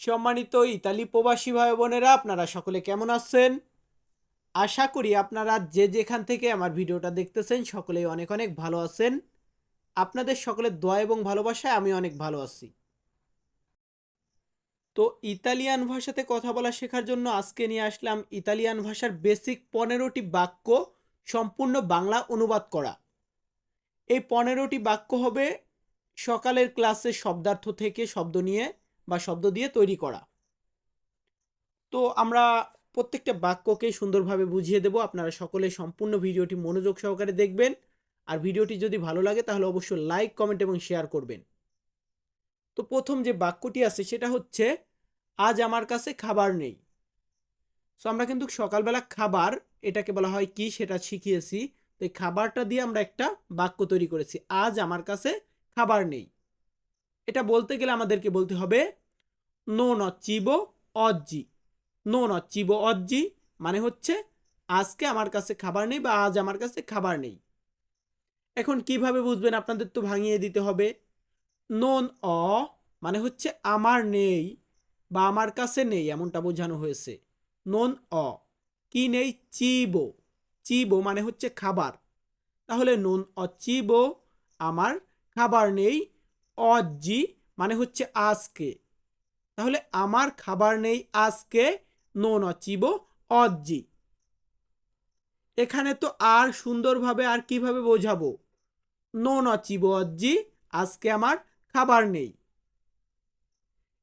সম্মানিত ইতালি প্রবাসী ভাই বোনেরা, আপনারা সকলে কেমন আছেন? আশা করি আপনারা যে যেখান থেকে আমার ভিডিওটা দেখতেছেন সকলেই অনেক অনেক ভালো আছেন। আপনাদের সকলের দোয়া এবং ভালোবাসায় আমি অনেক ভালো আছি। তো ইতালিয়ান ভাষাতে কথা বলা শেখার জন্য আজকে নিয়ে আসলাম ইতালিয়ান ভাষার বেসিক পনেরোটি বাক্য, সম্পূর্ণ বাংলা অনুবাদ করা। এই পনেরোটি বাক্য হবে সকালের ক্লাসে শব্দার্থ থেকে শব্দ নিয়ে বা শব্দ দিয়ে তৈরি করা। তো আমরা প্রত্যেকটা বাক্যকে সুন্দরভাবে বুঝিয়ে দেব। আপনারা সকলে সম্পূর্ণ ভিডিওটি মনোযোগ সহকারে দেখবেন। আর ভিডিওটি যদি ভালো লাগে, তাহলে অবশ্যই লাইক, কমেন্ট এবং শেয়ার করবেন। তো প্রথম যে বাক্যটি আছে, সেটা হচ্ছে, আজ আমার কাছে খাবার নেই। সো আমরা কিন্তু সকালবেলা খাবার, এটাকে বলা হয় কি, সেটা শিখিয়েছি। তো এই খাবারটা দিয়ে আমরা একটা বাক্য তৈরি করেছি, আজ আমার কাছে খাবার নেই। এটা বলতে গেলে আমাদেরকে বলতে হবে, নো নচিবো অজ্জি। নো নচিবো অজ্জি মানে হচ্ছে, আজকে আমার কাছে খাবার নেই বা আজ আমার কাছে খাবার নেই। এখন কীভাবে বুঝবেন আপনাদের তো ভাঙিয়ে দিতে হবে? নন অ মানে হচ্ছে, আমার নেই বা আমার কাছে নেই, এমনটা বোঝানো হয়েছে। নন অ কি নেই? চিবো। চিবো মানে হচ্ছে খাবার। তাহলে, নুন অচিবো আমার খাবার নেই অজি মানে হচ্ছে আজকে। তাহলে আমার খাবার নেই আজকে নোন অচিব অজি। এখানে তো আর সুন্দরভাবে আর কীভাবে বোঝাবো? নোন অচিব অজি, আজকে আমার খাবার নেই।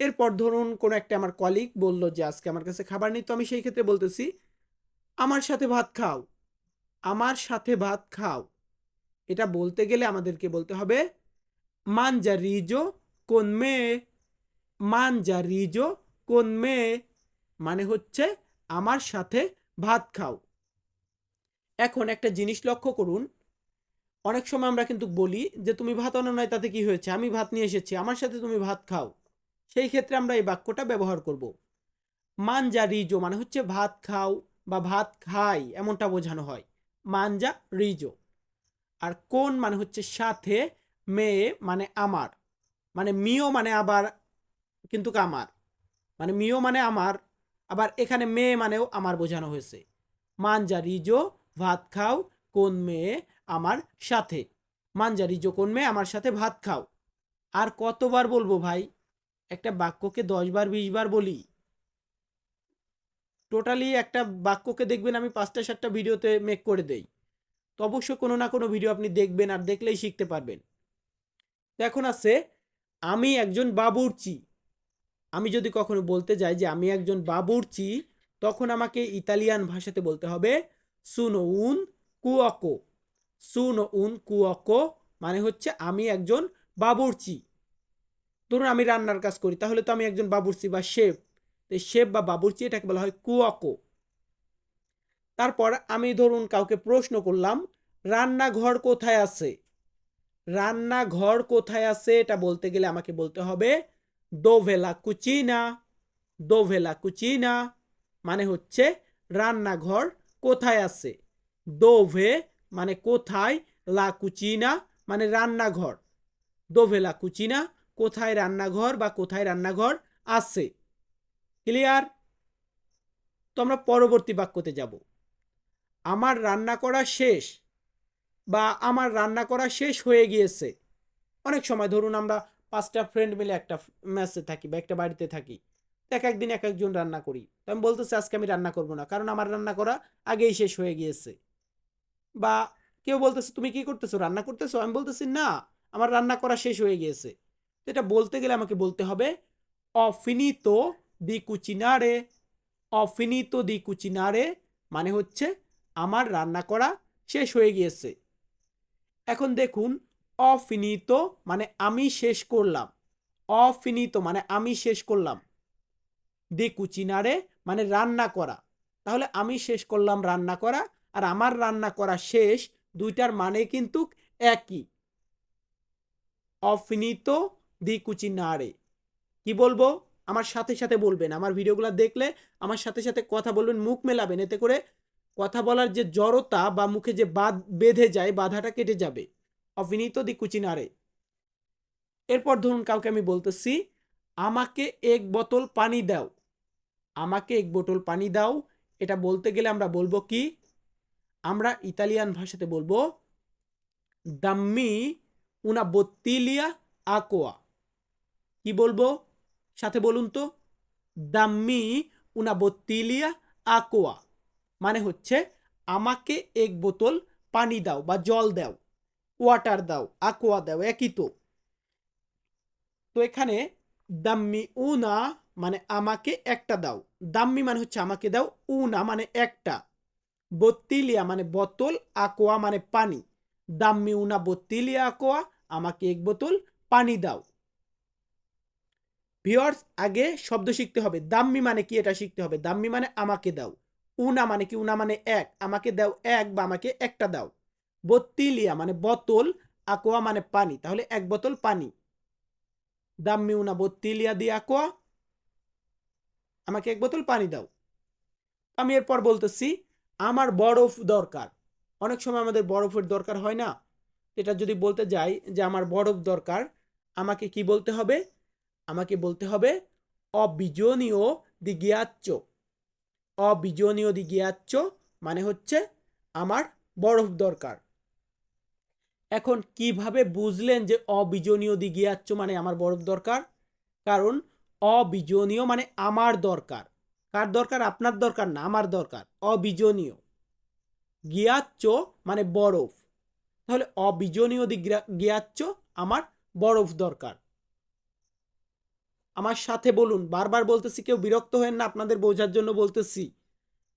এরপর ধরুন কোনো একটা আমার কলিগ বলল যে, আজকে আমার কাছে খাবার নেই। তো আমি সেই ক্ষেত্রে বলতেছি, আমার সাথে ভাত খাও। আমার সাথে ভাত খাও। এটা বলতে গেলে আমাদেরকে বলতে হবে মানজা রিজো কোন মেয়ে মানজা রিজো কোন মেয়ে মানে হচ্ছে আমার সাথে ভাত খাও। এখন একটা জিনিস লক্ষ্য করুন। অনেক সময় আমরা কিন্তু বলি যে, তুমি ভাত আনো নাই, তাতে কি হয়েছে? আমি ভাত নিয়ে এসেছি, আমার সাথে তুমি ভাত খাও। সেই ক্ষেত্রে আমরা এই বাক্যটা ব্যবহার করব। মানজা রিজো মানে হচ্ছে ভাত খাও বা ভাত খাই, এমনটা বোঝানো হয়। মানজা রিজো আর কোন মানে হচ্ছে সাথে মেয়ে মানে আমার। মানে মিও মানে আবার কিন্তু আমার। মানে মিও মানে আমার, আবার এখানে মেয়ে মানেও আমার বোঝানো হয়েছে। মানজা রিজো ভাত খাও, কোন মেয়ে আমার সাথে? মানজা রিজো কোন মেয়ে আমার সাথে ভাত খাও? আর কতবার বলব ভাই? একটা বাক্যকে দশ বার, বিশ বার বলি। টোটালি একটা বাক্যকে দেখবেন আমি পাঁচটা, সাতটা ভিডিওতে মেক করে দেই। তো অবশ্যই কোনো না কোনো ভিডিও আপনি দেখবেন আর দেখলেই শিখতে পারবেন। এখন আছে, আমি একজন বাবুর্চি। আমি যদি কখনো বলতে যাই যে আমি একজন বাবুর্চি, তখন আমাকে ইতালিয়ান ভাষাতে বলতে হবে সুনো উন কুয়কো সুনো উন কুয়কো মানে হচ্ছে আমি একজন বাবুর্চি। ধরুন আমি রান্নার কাজ করি, তাহলে তো আমি একজন বাবুর্চি বা শেফ। তো শেফ বা বাবুর্চি এটাকে বলা হয় কুয়কো তারপর আমি ধরুন কাউকে প্রশ্ন করলাম, রান্নাঘর কোথায় আছে? রান্নাঘর কোথায় আছে? এটা বলতে গেলে আমাকে বলতে হবে দোভেলা কুচিনা। দোভেলা কুচিনা মানে হচ্ছে রান্নাঘর কোথায় আছে? দোভে মানে কোথায়, লা কুচিনা মানে রান্নাঘর। দোভেলা কুচিনা কোথায় রান্নাঘর বা কোথায় রান্নাঘর আছে? ক্লিয়ার? তো আমরা পরবর্তী বাক্যতে যাব। আমার রান্না করা শেষ। বা আমার রান্না করা শেষ হয়ে গিয়েছে। অনেক সময় ধরুন আমরা পাঁচটা ফ্রেন্ড মিলে একটা ম্যাচে থাকি বা একটা বাড়িতে থাকি। এক একদিন এক একজন রান্না করি। তো আমি বলতেছি, আজকে আমি রান্না করব না। কারণ আমার রান্না করা আগেই শেষ হয়ে গিয়েছে। বা কেউ বলতেছে, তুমি কি করতেছো? রান্না করতেছো? আমি বলতেছি, না, আমার রান্না করা শেষ হয়ে গিয়েছে। এটা বলতে গেলে আমাকে বলতে হবে, অফিনিতো দি কুচিনারে অফিনিতো দি কুচিনারে মানে হচ্ছে, আমার রান্না করা শেষ হয়ে গিয়েছে। এখন দেখুন, অফিনিত মানে আমি শেষ করলাম। অফিনিত মানে আমি শেষ করলাম। দি কুচিনারে মানে রান্না করা। তাহলে আমি শেষ করলাম রান্না করা আর আমার রান্না করা শেষ, দুইটার মানে কিন্তু একই। অফিনিত দি কুচিনারে কি বলব? আমার সাথে সাথে বলবেন, আমার ভিডিওগুলো দেখলে আমার সাথে সাথে কথা বলবেন, মুখ মেলাবেন, এতে করে কথা বলার যে জড়তা বা মুখে যে বাদ বেঁধে যায়, বাধাটা কেটে যাবে। অভিনীত দি কুচিনারে এরপর ধরুন কাউকে আমি বলতেছি, আমাকে এক বোতল পানি দাও। আমাকে এক বোতল পানি দাও। এটা বলতে গেলে আমরা বলব কি? আমরা ইতালিয়ান ভাষাতে বলব, দাম্মি উনা বত্তিলিয়া আকোয়া কি বলব? সাথে বলুন তো, দাম্মি উনা বত্তিলিয়া আকোয়া মানে হচ্ছে আমাকে এক বোতল পানি দাও বা জল দাও ওয়াটার দাও আকোয়া দাও, একই তো। তো এখানে দাম্মি উনা মানে আমাকে একটা দাও। দাম্মি মানে হচ্ছে আমাকে দাও উনা মানে একটা। বত্তিলিয়া মানে বোতল আকোয়া মানে পানি। দাম্মি উনা, বত্তিলিয়া আকোয়া আমাকে এক বোতল পানি দাও। ভিওর্স আগে শব্দ শিখতে হবে। দাম্মি মানে কি? এটা শিখতে হবে। দাম্মি মানে আমাকে দাও। উনা মানে কি? উনা মানে এক। আমাকে দাও এক বা আমাকে একটা দাও। বত্তিলিয়া মানে বোতল, আকোয়া মানে পানি। তাহলে এক বোতল পানি। দাম্মি উনা, বত্তিলিয়া দিয়ে আকোয়া। আমাকে এক বোতল পানি দাও। আমি এরপর বলতেছি, আমার বরফ দরকার। অনেক সময় আমাদের বরফের দরকার হয় না? এটা যদি বলতে যাই যে আমার বরফ দরকার, আমাকে কি বলতে হবে? আমাকে বলতে হবে, অবিজনীয় দি দিগিয়াচ্চ অবিজনীয় দিগিয়াচ্চ মানে হচ্ছে আমার বরফ দরকার। এখন কীভাবে বুঝলেন যে অবিজনীয় দিগিয়াচ্চ মানে আমার বরফ দরকার? কারণ অবিজনীয় মানে আমার দরকার। কার দরকার? আপনার দরকার না, আমার দরকার। অবিজনীয়। গিয়াচ্চ মানে বরফ। তাহলে অবিজনীয় গিয়াচ্চ আমার বরফ দরকার। আমার সাথে বলুন, বারবার বলতেছি কেউ বিরক্ত হেন না, আপনাদের বোঝার জন্য বলতেছি।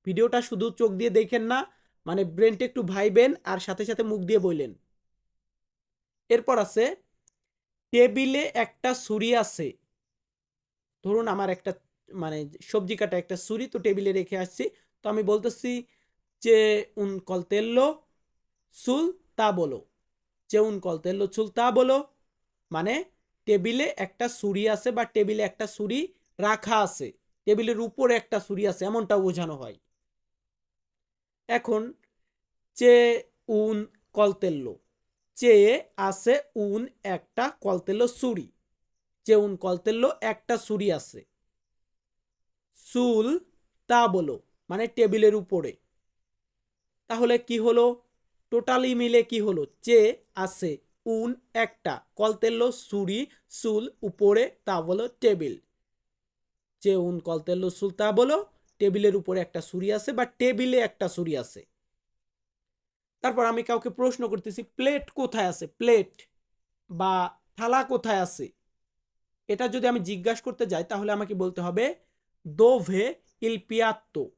ভিডিওটা শুধু চোখ দিয়ে দেখেন না মানে ব্রেনটা একটু ভাইবেন আর সাথে সাথে মুখ দিয়ে বললেন এরপর আছে, টেবিলে একটা ছুরি আছে। ধরুন আমার একটা মানে সবজি কাটা একটা ছুরি, তো টেবিলে রেখে আসছি। তো আমি বলতেছি, যে উন কলতেল্লো চুল তা বলো। যে উন কলতেল্লো চুল তা বলো। মানে টেবিলে একটা ছুরি আছে বা টেবিলে একটা ছুরি রাখা আছে। টেবিলের উপরে একটা ছুরি আছে, এমনটা বোঝানো হয়। এখন, চে, উন, কলতেল্লো। চেয়ে আছে, উন, একটা কলতেল্লো ছুরি যে উন, কলতেল্লো, একটা ছুরি আছে। চুল তা বলো মানে টেবিলের উপরে। তাহলে কি হলো? টোটালি মিলে কি হলো? চে আছে উন একটা। কলতেল্লো সুরি সুল উপরে তা বলো, টেবিল। যে উন কলতেল্লো চুল তা বলো, টেবিলের উপরে একটা সুরি আছে বা টেবিলে একটা সুরি আছে। তারপর আমি কাউকে প্রশ্ন করতেছি, প্লেট কোথায় আছে? প্লেট বা থালা কোথায় আছে? এটা যদি আমি জিজ্ঞাসা করতে যাই, তাহলে আমাকে বলতে হবে, দোভে ইল পিয়াত্তো।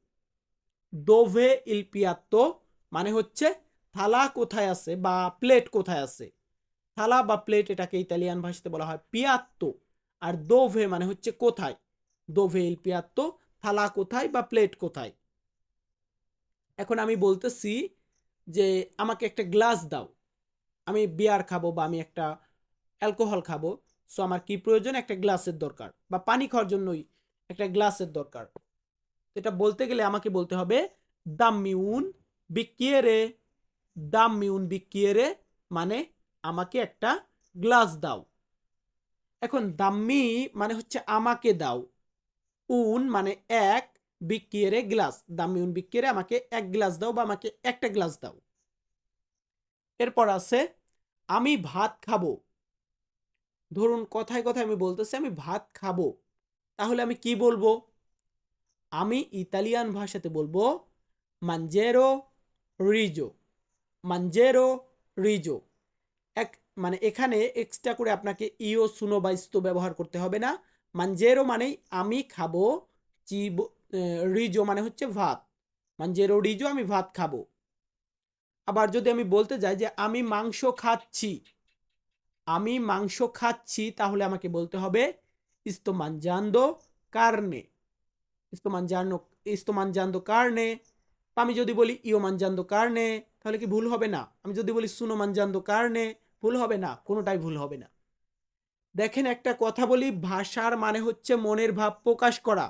দোভে ইল পিয়াত্তো মানে হচ্ছে, থালা কোথায় আছে বা প্লেট কোথায় আছে? থালা বা প্লেট এটাকে ইতালিয়ান ভাষাতে বলা হয় পিয়াত্তো আর দোভে মানে হচ্ছে কোথায়? দোভে ইল পিয়াত্তো থালা কোথায় বা প্লেট কোথায়? এখন আমি বলতেছি যে আমাকে একটা গ্লাস দাও। আমি বিয়ার খাব বা আমি একটা অ্যালকোহল খাব। সো আমার কি প্রয়োজন? একটা গ্লাসের দরকার বা পানি খাওয়ার জন্যই একটা গ্লাসের দরকার। এটা বলতে গেলে আমাকে বলতে হবে দাম মিউন বিকিয়েরে দাম মিউন বিকিয়েরে মানে আমাকে একটা গ্লাস দাও। এখন দাম্মি মানে হচ্ছে আমাকে দাও। উন মানে এক বিকিয়েরে গ্লাস দামি উন বিকিয়েরে আমাকে এক গ্লাস দাও বা আমাকে একটা গ্লাস দাও। এরপর আছে, আমি ভাত খাব। ধরুন কথায় কথায় আমি বলতেছি, আমি ভাত খাব। তাহলে আমি কি বলব? আমি ইতালিয়ান ভাষাতে বলব মানজেরো রিজো মানজেরো রিজো মানে এখানে এক্সট্রা করে আপনাকে ইও, সুনো বা ইস্তো ব্যবহার করতে হবে না। মানজেরো মানেই আমি খাব চিব রিজো মানে হচ্ছে ভাত। মানজেরো, রিজো আমি ভাত খাব। আবার যদি আমি বলতে যাই যে আমি মাংস খাচ্ছি, আমি মাংস খাচ্ছি, তাহলে আমাকে বলতে হবে ইস্তো মানজান্দো কারণে ইস্তো মানজানো, ইস্তো মানজান্দো কারণে আমি যদি বলি ইও মানজান্দো কারণে তাহলে কি ভুল হবে না? আমি যদি বলি সুনো মানজান্দো কারণে ভুল হবে না, কোনোটাই ভুল হবে না। দেখেন একটা কথা বলি, ভাষার মানে হচ্ছে মনের ভাব প্রকাশ করা।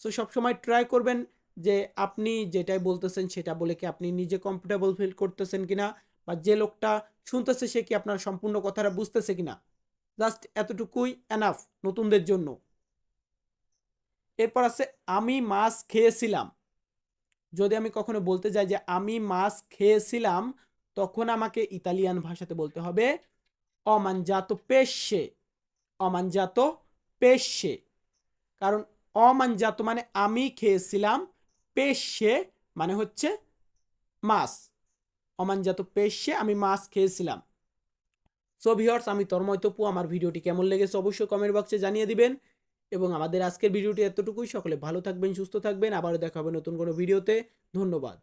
সো সবসময় ট্রাই করবেন যে আপনি যেটাই বলতেছেন সেটা বলে কি আপনি নিজে কমফোর্টেবল ফিল করতেছেন কিনা বা যে লোকটা শুনতেছে সে কি আপনার সম্পূর্ণ কথাটা বুঝতেছে কিনা। জাস্ট এতটুকুই এনাফ নতুনদের জন্য। এরপর আছে, আমি মাছ খেয়েছিলাম। যদি আমি কখনো বলতে যাই যে আমি মাছ খেয়েছিলাম তখন আমাকে ইতালিয়ান ভাষাতে বলতে হবে, অমানজাত পেশে। অমানজাত পেশে। কারণ অমানজাত মানে আমি খেয়েছিলাম, পেশে মানে হচ্ছে মাছ। অমানজাত পেশে আমি মাছ খেয়েছিলাম। সো ভিওর্স আমি তন্ময় তপু, আমার ভিডিওটি কেমন লেগেছে অবশ্যই কমেন্ট বক্সে জানিয়ে দিবেন। এবং আমাদের আজকের ভিডিওটি এতটুকুই। সকলে ভালো থাকবেন, সুস্থ থাকবেন। আবারও দেখা হবে নতুন কোনো ভিডিওতে। ধন্যবাদ।